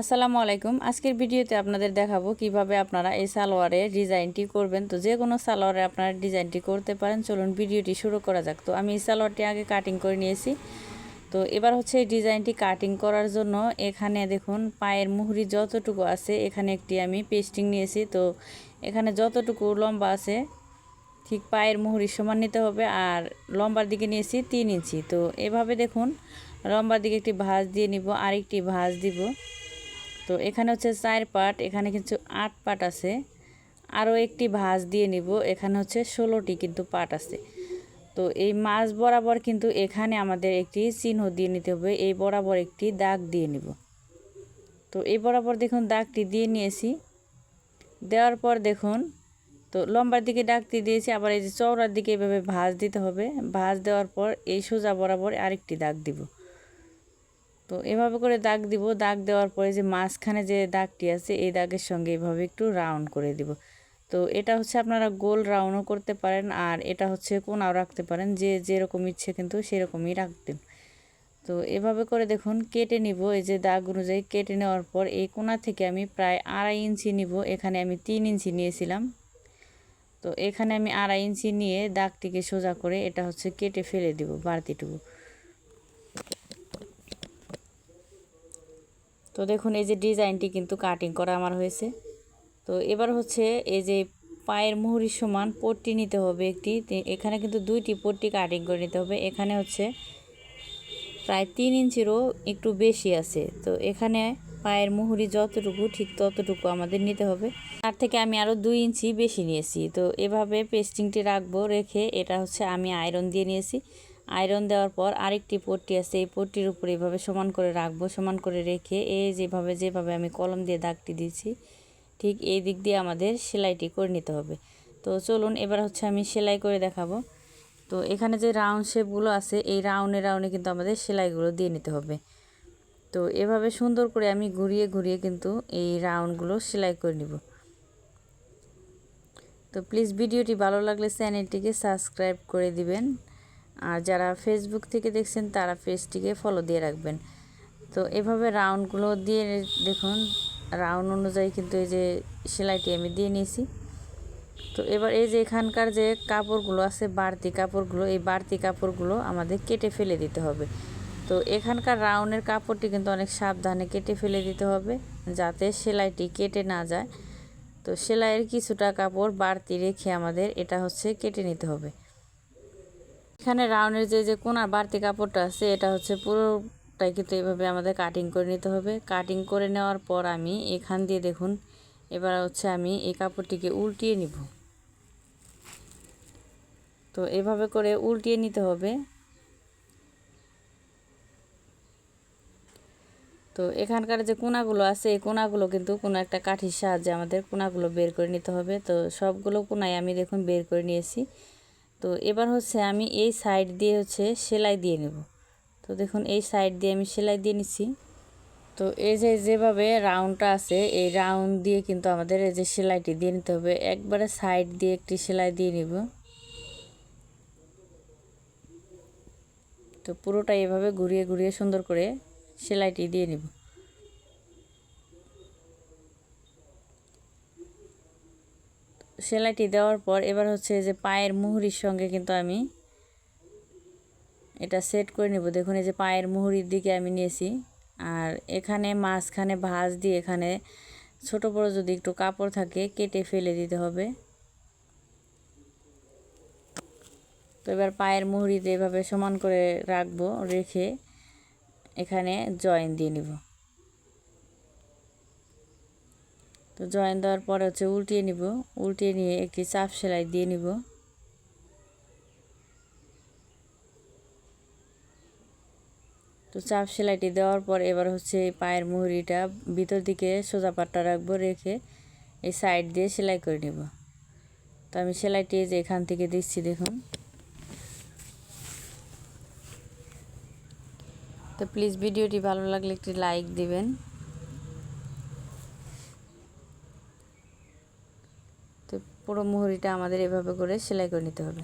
আসসালামু আলাইকুম। আজকের ভিডিওতে আপনাদের দেখাবো কীভাবে আপনারা এই সালোয়ারের ডিজাইনটি করবেন। তো যে কোনো সালোয়ারে আপনারা ডিজাইনটি করতে পারেন। চলুন ভিডিওটি শুরু করা যাক। তো আমি এই সালোয়ারটি আগে কাটিং করে নিয়েছি। তো এবার হচ্ছে এই ডিজাইনটি কাটিং করার জন্য এখানে দেখুন, পায়ের মুহুরি যতটুকু আছে, এখানে একটি আমি পেস্টিং নিয়েছি। তো এখানে যতটুকু লম্বা আছে, ঠিক পায়ের মুহুরি সমান নিতে হবে। আর লম্বার দিকে নিয়েছি তিন ইঞ্চি। তো এভাবে দেখুন, লম্বার দিকে একটি ভাঁজ দিয়ে নিব, আরেকটি ভাঁজ দিব। তো এখানে হচ্ছে চার পাট, এখানে কিছু আট পাট আছে। আরও একটি ভাঁজ দিয়ে নিব, এখানে হচ্ছে ষোলোটি কিন্তু পাট আছে। তো এই মাছ বরাবর কিন্তু এখানে আমাদের একটি চিহ্ন দিয়ে নিতে হবে, এই বরাবর একটি দাগ দিয়ে নিব। তো এই বরাবর দেখুন দাগটি দিয়ে নিয়েছি। দেওয়ার পর দেখুন, তো লম্বার দিকে ডাকতে দিয়েছি, আবার এই যে চওড়ার দিকে এভাবে ভাঁজ দিতে হবে। ভাঁজ দেওয়ার পর এই সোজা বরাবর আরেকটি দাগ দিব। তো এভাবে করে দাগ দিব। দাগ দেওয়ার পরে যে মাঝখানে যে দাগটি আছে, এই দাগের সঙ্গে এভাবে একটু রাউন্ড করে দিব। তো এটা হচ্ছে আপনারা গোল রাউন্ডও করতে পারেন আর এটা হচ্ছে কোনাও রাখতে পারেন। যে যেরকম ইচ্ছে কিন্তু সেরকমই রাখতেন তো এভাবে করে দেখুন, কেটে নিব। এই যে দাগ অনুযায়ী কেটে নেওয়ার পর এই কোনা থেকে আমি প্রায় আড়াই ইঞ্চি নিব। এখানে আমি তিন ইঞ্চি নিয়েছিলাম। তো এখানে আমি আড়াই ইঞ্চি নিয়ে দাগটিকে সোজা করে এটা হচ্ছে কেটে ফেলে দিব বাড়তিটুকু। তো দেখুন, এই যে ডিজাইনটি কিন্তু কাটিং করা আমার হয়েছে। তো এবার হচ্ছে এই যে পায়ের মুহুরির সমান পট্টি নিতে হবে একটি। এখানে কিন্তু দুইটি পট্টি কাটিং করে নিতে হবে। এখানে হচ্ছে প্রায় তিন ইঞ্চিরও একটু বেশি আছে। তো এখানে পায়ের মুহুরি যতটুকু, ঠিক ততটুকু আমাদের নিতে হবে। তার থেকে আমি আরও দুই ইঞ্চি বেশি নিয়েছি। তো এভাবে পেস্টিংটি রাখব, রেখে এটা হচ্ছে আমি আয়রন দিয়ে নিয়েছি। আয়রন দেওয়ার পর আরেকটি পট্টি আছে, এই পট্টির উপরে এভাবে সমান করে রাখব, সমান করে রেখে এই যেভাবে যেভাবে আমি কলম দিয়ে দাগটি দিয়েছি, ঠিক এই দিক দিয়ে আমাদের সেলাইটি করে নিতে হবে। তো চলুন এবার হচ্ছে আমি সেলাই করে দেখাবো। তো এখানে যে রাউন্ড শেপগুলো আছে, এই রাউন্ডে রাউন্ডে কিন্তু আমাদের সেলাইগুলো দিয়ে নিতে হবে। তো এভাবে সুন্দর করে আমি ঘুরিয়ে ঘুরিয়ে কিন্তু এই রাউন্ডগুলো সেলাই করে নিব। তো প্লিজ ভিডিওটি ভালো লাগলে চ্যানেলটিকে সাবস্ক্রাইব করে দিবেন। আর যারা ফেসবুক থেকে দেখছেন, তারা পেজটিকে ফলো দিয়ে রাখবেন। তো এভাবে রাউন্ডগুলো দিয়ে দেখুন রাউন্ড অনুযায়ী কিন্তু এই যে সেলাইটি আমি দিয়ে নিয়েছি। তো এবার এই যে এখানকার যে কাপড়গুলো আছে, বাড়তি কাপড়গুলো, এই বাড়তি কাপড়গুলো আমাদের কেটে ফেলে দিতে হবে। তো এখানকার রাউন্ডের কাপড়টি কিন্তু অনেক সাবধানে কেটে ফেলে দিতে হবে, যাতে সেলাইটি কেটে না যায়। তো সেলাইয়ের কিছুটা কাপড় বাড়তি রেখে আমাদের এটা হচ্ছে কেটে নিতে হবে। এখানে রাউন্ডের যে যে কোনার বাড়তি কাপড়টা আছে, এটা হচ্ছে পুরোটাই কিন্তু এভাবে আমাদের কাটিং করে নিতে হবে। কাটিং করে নেওয়ার পর আমি এখান দিয়ে দেখুন, এবার হচ্ছে আমি এই কাপড়টিকে উল্টিয়ে নিব। তো এভাবে করে উল্টিয়ে নিতে হবে। তো এখানকার যে কোনাগুলো আছে, এই কোনাগুলো কিন্তু কোনো একটা কাঠির সাহায্যে আমাদের কোনাগুলো বের করে নিতে হবে। তো সবগুলো কোনায় আমি দেখুন বের করে নিয়েছি। তো এবার হচ্ছে আমি এই সাইড দিয়ে হচ্ছে সেলাই দিয়ে নেব। তো দেখুন এই সাইড দিয়ে আমি সেলাই দিয়ে নিচ্ছি। তো এই যে যেভাবে রাউন্ডটা আছে, এই রাউন্ড দিয়ে কিন্তু আমাদের এই যে সেলাইটি দিয়ে নিতে হবে। একবারে সাইড দিয়ে একটি সেলাই দিয়ে নিব। তো পুরোটা এভাবে ঘুরিয়ে ঘুরিয়ে সুন্দর করে সেলাইটি দিয়ে নিব। সেলাইটি দেওয়ার পর এবার হচ্ছে যে পায়ের মুহুরির সঙ্গে কিন্তু আমি এটা সেট করে নেব। দেখুন, এই যে পায়ের মুহুরির দিকে আমি নিয়েছি। আর এখানে মাঝখানে ভাঁজ দিয়ে এখানে ছোট বড় যদি একটু কাপড় থাকে, কেটে ফেলে দিতে হবে। তো এবার পায়ের মুহুরিতে এভাবে সমান করে রাখব, রেখে এখানে জয়েন দিয়ে নিব। তো জয়েন দেওয়ার পরে হচ্ছে উল্টিয়ে নিব, উল্টিয়ে নিয়ে একটি চাপ সেলাই দিয়ে নিব। তো চাপ সেলাইটি দেওয়ার পর এবার হচ্ছে পায়ের মুহুরিটা ভিতর দিকে সোজা পাটটা রাখব, রেখে এই সাইড দিয়ে সেলাই করে নিব। তো আমি সেলাইটি যে এখান থেকে দিচ্ছি, দেখুন। তো প্লিজ ভিডিওটি ভালো লাগলে একটি লাইক দিবেন তো পুরো মুহুরিটা আমাদের এভাবে করে সেলাই করে নিতে হবে।